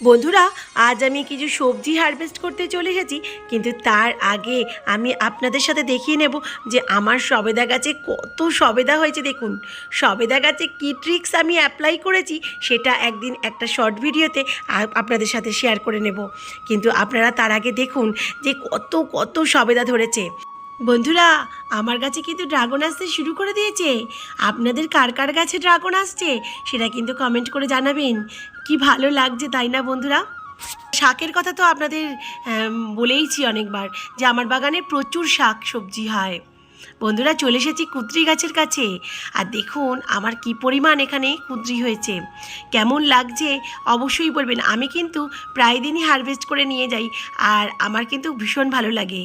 বন্ধুরা, আজ আমি কিছু সবজি হারভেস্ট করতে চলে এসেছি, কিন্তু তার আগে আমি আপনাদের সাথে দেখিয়ে নেব যে আমার সবেদা গাছে কত সবেদা হয়েছে দেখুন। সবেদা গাছে কী ট্রিক্স আমি অ্যাপ্লাই করেছি, সেটা একদিন একটা শর্ট ভিডিওতে আপনাদের সাথে শেয়ার করে নেব। কিন্তু আপনারা তার আগে দেখুন যে কত কত সবেদা ধরেছে। বন্ধুরা, আমার গাছে কিন্তু ড্রাগন আসতে শুরু করে দিয়েছে। আপনাদের কার কার গাছে ড্রাগন আসছে, সেটা কিন্তু কমেন্ট করে জানাবেন। কি ভালো লাগছে তাই না, বন্ধুরা? শাকের কথা তো আপনাদের বলেইছি অনেকবার যে আমার বাগানে প্রচুর শাক সবজি হয়। বন্ধুরা, চলে এসেছি কুদ্রি গাছের কাছে। আর দেখুন, আমার কি পরিমাণ এখানে কুদ্রি হয়েছে। কেমন লাগছে অবশ্যই বলবেন। আমি কিন্তু প্রায় দিনই হারভেস্ট করে নিয়ে যাই, আর আমার কিন্তু ভীষণ ভালো লাগে।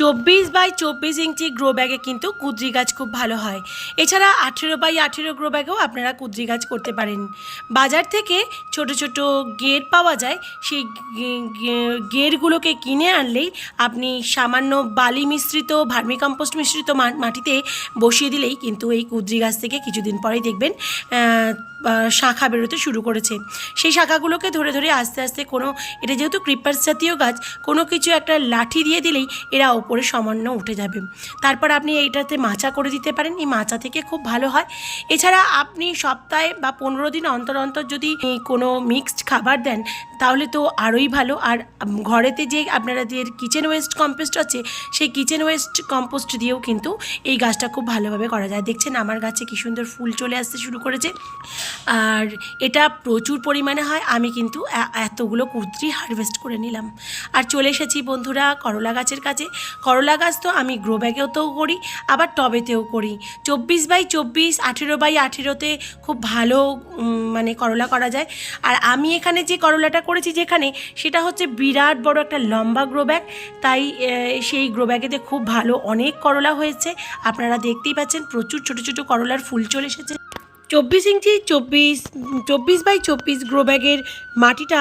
চব্বিশ বাই চব্বিশ ইঞ্চি গ্রো ব্যাগে কিন্তু কুদ্রি গাছ খুব ভালো হয়। এছাড়া আঠেরো বাই আঠেরো গ্রো ব্যাগেও আপনারা কুদ্রি গাছ করতে পারেন। বাজার থেকে ছোট ছোট গের পাওয়া যায়, সেই গেরগুলোকে কিনে আনলেই আপনি সামান্য বালি মিশ্রিত, ভার্মিকম্পোস্ট মিশ্রিত মাটিতে বসিয়ে দিলেই কিন্তু এই কুদ্রি গাছ থেকে কিছুদিন পরেই দেখবেন শাখা বেরোতে শুরু করেছে। সেই শাখাগুলোকে ধরে ধরে আস্তে আস্তে কোনো, এটা যেহেতু ক্রিপার্স জাতীয় গাছ, কোনো কিছু একটা লাঠি দিয়ে দিলেই এরা ওপরে সামান্য উঠে যাবে। তারপর আপনি এইটাতে মাচা করে দিতে পারেন, এই মাচা থেকে খুব ভালো হয়। এছাড়া আপনি সপ্তাহে বা পনেরো দিন অন্তর অন্তর যদি কোনো মিক্সড খাবার দেন, তাহলে তো আরোই ভালো। আর ঘরেতে যে আপনারা যে কিচেন ওয়েস্ট কম্পোস্ট আছে, সেই কিচেন ওয়েস্ট কম্পোস্ট দিয়েও কিন্তু এই গাছটা খুব ভালোভাবে করা যায়। দেখছেন আমার গাছে কি সুন্দর ফুল চলে আসতে শুরু করেছে। আর এটা প্রচুর পরিমাণে হয়। আমি কিন্তু এতগুলো কুর্তি হারভেস্ট করে নিলাম। আর চলে এসেছি বন্ধুরা করলা গাছের কাছে করলা গাছ তো আমি গ্রো ব্যাগেতেও করি, আবার টবেতেও করি। চব্বিশ বাই চব্বিশ, আঠেরো বাই আঠেরোতে খুব ভালো মানে করলা করা যায়। আর আমি এখানে যে করলাটা করেছি যেখানে, সেটা হচ্ছে বিরাট বড় একটা লম্বা গ্রো ব্যাগ তাই সেই গ্রো ব্যাগেতে খুব ভালো অনেক করলা হয়েছে। আপনারা দেখতেই পাচ্ছেন প্রচুর ছোট ছোট করলার ফুল চলে এসেছে। চব্বিশ ইঞ্চি, চব্বিশ চব্বিশ বাই চব্বিশ গ্রো ব্যাগের মাটিটা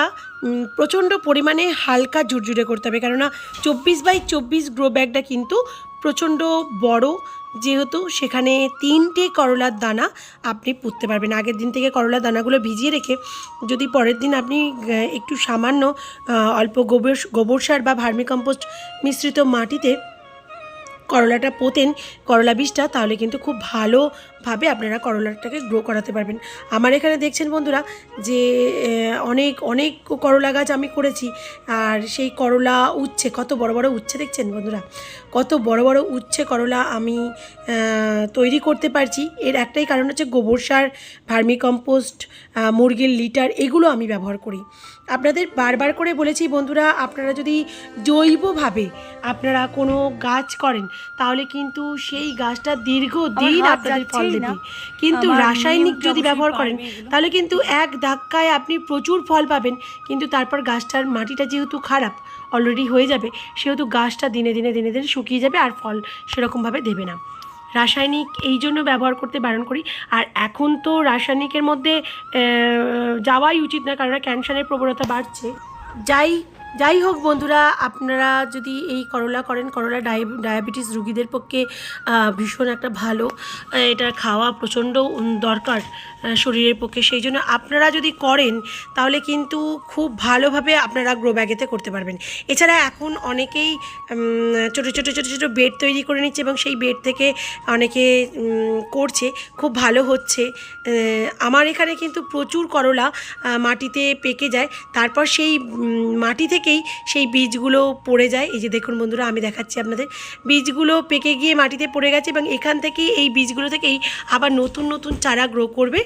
প্রচণ্ড পরিমাণে হালকা ঝুরঝুরে করতে হবে। কেননা চব্বিশ বাই চব্বিশ গ্রো ব্যাগটা কিন্তু প্রচণ্ড বড়, যেহেতু সেখানে তিনটে করলার দানা আপনি পুঁততে পারবেন। আগের দিন থেকে করলার দানাগুলো ভিজিয়ে রেখে যদি পরের দিন আপনি একটু সামান্য অল্প গোবর গোবর সার বা ভার্মিকম্পোস্ট মিশ্রিত মাটিতে করলাটা পোতেন করলা বীজটা তাহলে কিন্তু খুব ভালোভাবে আপনারা করলাটাকে গ্রো করাতে পারবেন। আমার এখানে দেখছেন বন্ধুরা যে অনেক অনেক করলা গাছ আমি করেছি আর সেই করলা উচ্ছে কত বড় বড় উচ্ছে দেখছেন বন্ধুরা? কত বড় বড় উচ্ছে করলা আমি তৈরি করতে পারছি। এর একটাই কারণ হচ্ছে গোবর সার ভার্মিকম্পোস্ট আহ, মুরগির লিটার এগুলো আমি ব্যবহার করি। আপনাদের বারবার করে বলেছি বন্ধুরা আপনারা যদি জৈবভাবে আপনারা কোনো গাছ করেন তাহলে কিন্তু সেই গাছটা দীর্ঘদিন আপনাদের ফল দেবে। কিন্তু রাসায়নিক যদি ব্যবহার করেন তাহলে কিন্তু এক ধাক্কায় আপনি প্রচুর ফল পাবেন। কিন্তু তারপর গাছটার মাটিটা যেহেতু খারাপ অলরেডি হয়ে যাবে সেহেতু গাছটা দিনে দিনে দিনে দিনে শুকিয়ে যাবে আর ফল সেরকমভাবে দেবে না। রাসায়নিক এই জন্য ব্যবহার করতে বারণ করি। আর এখন তো রাসায়নিকের মধ্যে যাওয়াই উচিত না কারণ ক্যান্সারের প্রবণতা বাড়ছে। যাই যাই হোক বন্ধুরা, আপনারা যদি এই করলা করেন, করলা ডায়াব- ডায়াবেটিস রুগীদের পক্ষে ভীষণ একটা ভালো এটা খাওয়া প্রচণ্ড দরকার শরীরের পক্ষে। সেই জন্য আপনারা যদি করেন, তাহলে কিন্তু খুব ভালোভাবে আপনারা গ্রো ব্যাগেতে করতে পারবেন। এছাড়া এখন অনেকেই ছোটো ছোটো ছোটো ছোটো বেড তৈরি করে নিচ্ছে এবং সেই বেড থেকে অনেকে করছে। খুব ভালো হচ্ছে। আমার এখানে কিন্তু প্রচুর করলা মাটিতে পেকে যায়। তারপর সেই মাটি মাটি থেকেই সেই বীজগুলো পড়ে যায়। এই যে দেখুন বন্ধুরা, আমি দেখাচ্ছি আপনাদের। বীজগুলো পেকে গিয়ে মাটিতে পড়ে গেছে এবং এখান থেকেই এই বীজগুলো থেকেই আবার নতুন নতুন চারা গ্রো করবে।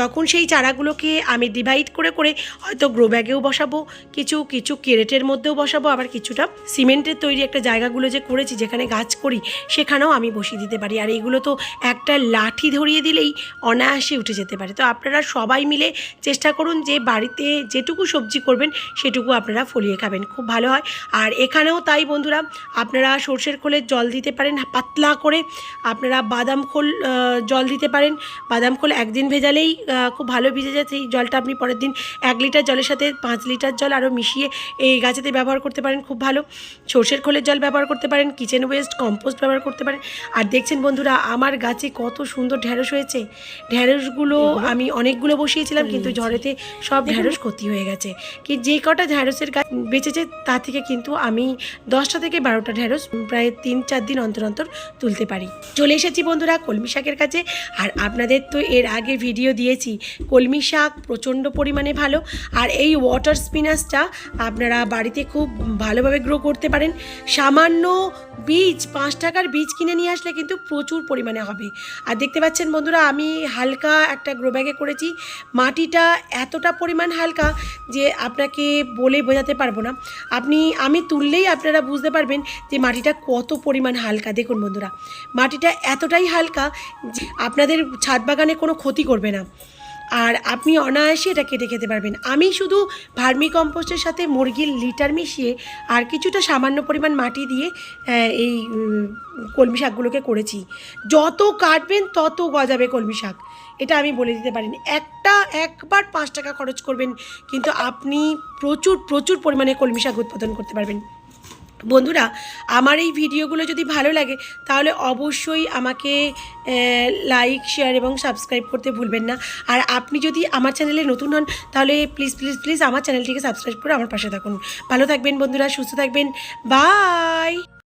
তখন সেই চারাগুলোকে আমি ডিভাইড করে করে হয়তো গ্রো ব্যাগেও বসাবো, কিছু কিছু কেরেটের মধ্যেও বসাবো, আবার কিছুটা সিমেন্টের তৈরি একটা জায়গাগুলো যে করেছি, যেখানে গাছ করি, সেখানেও আমি বসিয়ে দিতে পারি। আর এইগুলো তো একটা লাঠি ধরিয়ে দিলেই অনায়াসে উঠে যেতে পারে। তো আপনারা সবাই মিলে চেষ্টা করুন যে বাড়িতে যেটুকু সবজি করবেন, সেটুকু আপনারা ফলিয়ে খাবেন খুব ভালো হয়। আর এখানেও তাই বন্ধুরা আপনারা সর্ষের খোলের জল দিতে পারেন পাতলা করে আপনারা বাদাম খোল জল দিতে পারেন। বাদাম খোল একদিন ভেজালেই খুব ভালো ভিজে যায় সেই জলটা আপনি পরের দিন এক লিটার জলের সাথে পাঁচ লিটার জল আরও মিশিয়ে এই গাছেতে ব্যবহার করতে পারেন খুব ভালো। সর্ষের খোলের জল ব্যবহার করতে পারেন কিচেন ওয়েস্ট কম্পোস্ট ব্যবহার করতে পারেন। আর দেখছেন বন্ধুরা আমার গাছে কত সুন্দর ঢ্যাঁড়স হয়েছে। ঢ্যাঁড়সগুলো আমি অনেকগুলো বসিয়েছিলাম কিন্তু ঝড়েতে সব ঢ্যাঁড়স ক্ষতি হয়ে গেছে। কি যে কটা ঢ্যাঁড়সের গাছ বেঁচেছে তা থেকে কিন্তু আমি দশটা থেকে বারোটা ঢ্যাঁড়স প্রায় তিন, চার দিন অন্তর অন্তর তুলতে পারি। চলে এসেছি বন্ধুরা কলমি শাকের কাছে। আর আপনাদের তো এর আগে ভিডিও দিয়েছি, কলমি শাক প্রচণ্ড পরিমাণে ভালো। আর এই ওয়াটার স্পিনাচটা আপনারা বাড়িতে খুব ভালোভাবে গ্রো করতে পারেন। সামান্য বীজ, পাঁচ টাকার বীজ কিনে নিয়ে আসলে কিন্তু প্রচুর পরিমাণে হবে। আর দেখতে পাচ্ছেন বন্ধুরা, আমি হালকা একটা গ্রো ব্যাগে করেছি। মাটিটা এতটা পরিমাণ হালকা যে আপনাকে বলে বোঝাতে পারব না। আপনি, আমি তুললেই আপনারা বুঝতে পারবেন যে মাটিটা কত পরিমাণ হালকা। দেখুন বন্ধুরা, মাটিটা এতটাই হালকা আপনাদের ছাদ বাগানে কোনো ক্ষতি করবে না। আর আপনি অনায়াসে এটা কেটে খেতে পারবেন। আমি শুধু ভার্মি কম্পোস্টের সাথে মুরগির লিটার মিশিয়ে আর কিছুটা সামান্য পরিমাণ মাটি দিয়ে এই কলমি শাকগুলোকে করেছি। যত কাটবেন তত গজাবে কলমি শাক। এটা আমি বলে দিতে পারিনি। একটা একবার পাঁচ টাকা খরচ করবেন, কিন্তু আপনি প্রচুর প্রচুর পরিমাণে কলমি শাক উৎপাদন করতে পারবেন। বন্ধুরা, আমার এই ভিডিওগুলো যদি ভালো লাগে, তাহলে অবশ্যই আমাকে লাইক শেয়ার এবং সাবস্ক্রাইব করতে ভুলবেন না। আর আপনি যদি আমার চ্যানেলে নতুন হন, তাহলে প্লিজ প্লিজ প্লিজ আমার চ্যানেলটিকে সাবস্ক্রাইব করে আমার পাশে থাকুন। ভালো থাকবেন বন্ধুরা, সুস্থ থাকবেন। বাই